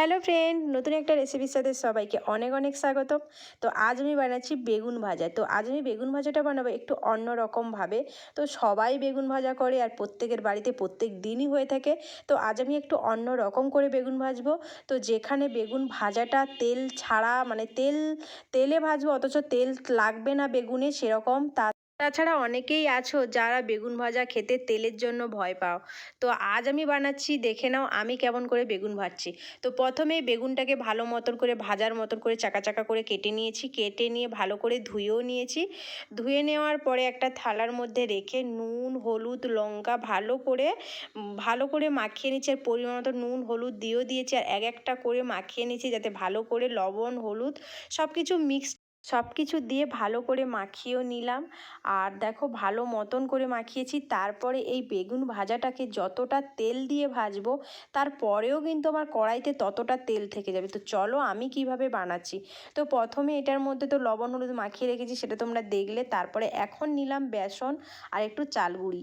Hello friend, নতুন একটা রেসিপির সাথে সবাইকে অনেক অনেক স্বাগতম। তো আজ আমি বানাচ্ছি বেগুন ভাজা। তো আজ আমি বেগুন ভাজাটা বানাবো একটু অন্য রকমভাবে তো সবাই বেগুন ভাজা করে আর প্রত্যেকের বাড়িতে প্রত্যেক দিনই হয়ে থাকে। তো আজ আমি একটু অন্য রকম করে বেগুন ভাজবো। তো যেখানে বেগুন ভাজাটা তেল ছাড়া মানে তেল, তেলে ভাজবো, অথচ তেল লাগবে না বেগুনে, সেরকম তা তাছাড়া অনেকেই আছো যারা বেগুন ভাজা খেতে তেলের জন্য ভয় পাও। তো আজ আমি বানাচ্ছি, দেখে নাও আমি কেমন করে বেগুন ভাজছি। তো প্রথমে বেগুনটাকে ভালো মতন করে ভাজার মতন করে চাকা চাকা করে কেটে নিয়েছি। কেটে নিয়ে ভালো করে ধুয়েও নিয়েছি। ধুয়ে নেওয়ার পরে একটা থালার মধ্যে রেখে নুন, হলুদ, লঙ্কা ভালো করে ভালো করে মাখিয়ে নিচ্ছি। আর পরিমাণ মতো নুন, হলুদ দিয়েও দিয়েছি। আর এক একটা করে মাখিয়ে নিচ্ছি যাতে ভালো করে লবণ, হলুদ সব কিছু মিক্স সব কিছু দিয়ে ভালো করে মাখিয়েও নিলাম। আর দেখো ভালো মতন করে মাখিয়েছি। তারপরে এই বেগুন ভাজাটাকে যতটা তেল দিয়ে ভাজবো, তারপরেও কিন্তু আমার কড়াইতে ততটা তেল থেকে যাবে। তো চলো আমি কীভাবে বানাচ্ছি? তো প্রথমে এটার মধ্যে তো লবণ, হলুদ মাখিয়ে রেখেছি, সেটা তোমরা দেখলে। তারপরে এখন নিলাম বেসন আর একটু চাল গুঁড়ি।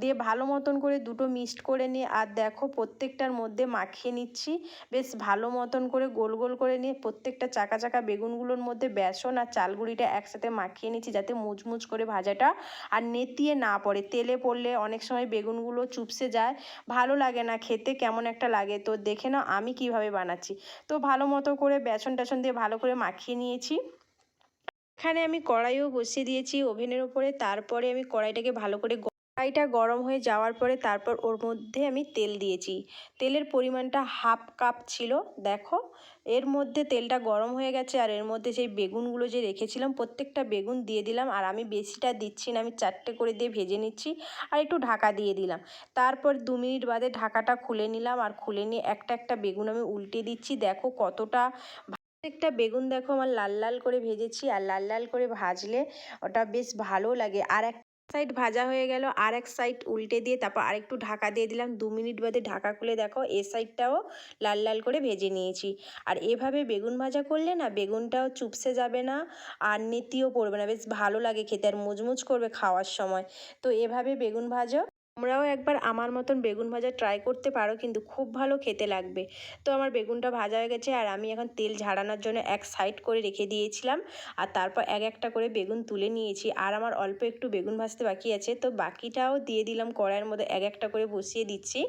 দিয়ে ভালো মতন করে দুটো মিক্সড করে নিয়ে, আর দেখো প্রত্যেকটার মধ্যে মাখিয়ে নিচ্ছি। বেশ ভালো মতন করে গোল গোল করে নিয়ে, প্রত্যেকটা চাকা চাকা বেগুনগুলোর মধ্যে বেসন আর চাল গুঁড়িটা একসাথে মাখিয়ে নিচ্ছি যাতে মুচমুচ করে ভাজাটা আর নেতিয়ে না পড়ে। তেলে পড়লে অনেক সময় বেগুনগুলো চুপসে যায়, ভালো লাগে না, খেতে কেমন একটা লাগে। তো দেখে নাও আমি কীভাবে বানাচ্ছি। তো ভালো মতো করে বেসন টেসন দিয়ে ভালো করে মাখিয়ে নিয়েছি। এখানে আমি কড়াইও বসিয়ে দিয়েছি ওভেনের ওপরে তারপরে আমি কড়াইটাকে ভালো করে কড়াইটা গরম হয়ে যাওয়ার পরে তারপর ওর মধ্যে আমি তেল দিয়েছি। তেলের পরিমাণটা হাফ কাপ ছিল, দেখো। এর মধ্যে তেলটা গরম হয়ে গেছে আর এর মধ্যে সেই বেগুনগুলো যে রেখেছিলাম, প্রত্যেকটা বেগুন দিয়ে দিলাম আর আমি বেশিটা দিচ্ছি না, আমি চারটে করে দিয়ে ভেজে নিচ্ছি আর একটু ঢাকা দিয়ে দিলাম। তারপর দু মিনিট বাদে ঢাকাটা খুলে নিলাম আর খুলে নিয়ে একটা একটা বেগুন আমি উল্টে দিচ্ছি। দেখো কতটা প্রত্যেকটা বেগুন দেখো আমার লাল লাল করে ভেজেছি আর লাল লাল করে ভাজলে ওটা বেশ ভালো লাগে। আর এক সাইড ভাজা হয়ে গেল, আর এক সাইড উল্টে দিয়ে তারপর আরেকটু ঢাকা দিয়ে দিলাম। দু মিনিট বাদে ঢাকা খুলে দেখো, এ সাইডটাও লাল লাল করে ভেজে নিয়েছি। আর এভাবে বেগুন ভাজা করলে না, বেগুনটাও চুপসে যাবে না, আর নেতিও পড়বে না। বেশ ভালো লাগে খেতে, আর মুচমুচ করবে খাওয়ার সময়। তো এভাবে বেগুন ভাজো। তোমরাও একবার আমার মতন বেগুন ভাজা ট্রাই করতে পারো, কিন্তু খুব ভালো খেতে লাগবে। তো আমার বেগুনটা ভাজা হয়ে গেছে, আর আমি এখন তেল ঝাড়ানোর জন্য এক সাইড করে রেখে দিয়েছিলাম, আর তারপর এক একটা করে বেগুন তুলে নিয়েছি, আর আমার অল্প একটু বেগুন ভাজতে বাকি আছে, তো বাকিটাও দিয়ে দিলাম কড়াইয়ের মধ্যে এক একটা করে বসিয়ে দিচ্ছি,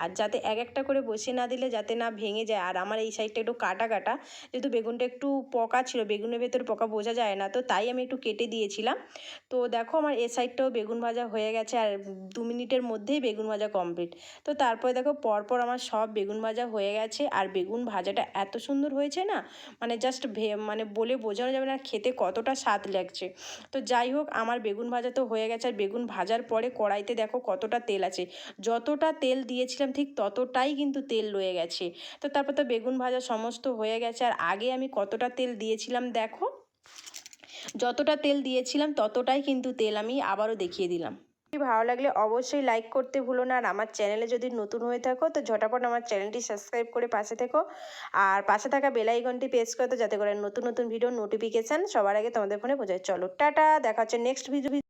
আর যাতে এক একটা করে বসিয়ে না দিলে যাতে না ভেঙে যায়, আর আমার এই সাইডটা একটু কাটা কাটা, যেহেতু বেগুনটা একটু পকা ছিল, বেগুনের ভেতর পকা বোঝা যায় না, তো তাই আমি একটু কেটে দিয়েছিলাম। তো দেখো আমার এ সাইডটাও বেগুন ভাজা হয়ে গেছে, আর দু মিনিট মিনিটের মধ্যেই বেগুন ভাজা কমপ্লিট তো তারপরে দেখো, পরপর আমার সব বেগুন ভাজা হয়ে গেছে। আর বেগুন ভাজাটা এত সুন্দর হয়েছে না মানে জাস্ট ভে মানে বলে বোঝানো যাবে না খেতে কতটা স্বাদ লাগছে। তো যাই হোক, আমার বেগুন ভাজা তো হয়ে গেছে। আর বেগুন ভাজার পরে কড়াইতে দেখো কতটা তেল আছে। যতটা তেল দিয়েছিলাম ঠিক ততটাই কিন্তু তেল রয়ে গেছে। তো তারপর তো বেগুন ভাজা সমস্ত হয়ে গেছে। আর আগে আমি কতটা তেল দিয়েছিলাম দেখো, যতটা তেল দিয়েছিলাম ততটাই কিন্তু তেল আমি আবারও দেখিয়ে দিলাম। ভালো লাগলে অবশ্যই লাইক করতে ভুলো না। আর আমার চ্যানেলে যদি নতুন হয়ে থাকো, তো ঝটাপট আমার চ্যানেলটি সাবস্ক্রাইব করে পাশে থেকো। আর পাশে থাকা বেলাইকনটি প্রেস করো তো যাতে করে নতুন নতুন ভিডিও নোটিফিকেশান সবার আগে তোমাদের ফোনে পৌঁছায়। চলো, টাটা, দেখা হচ্ছে নেক্সট ভিডিও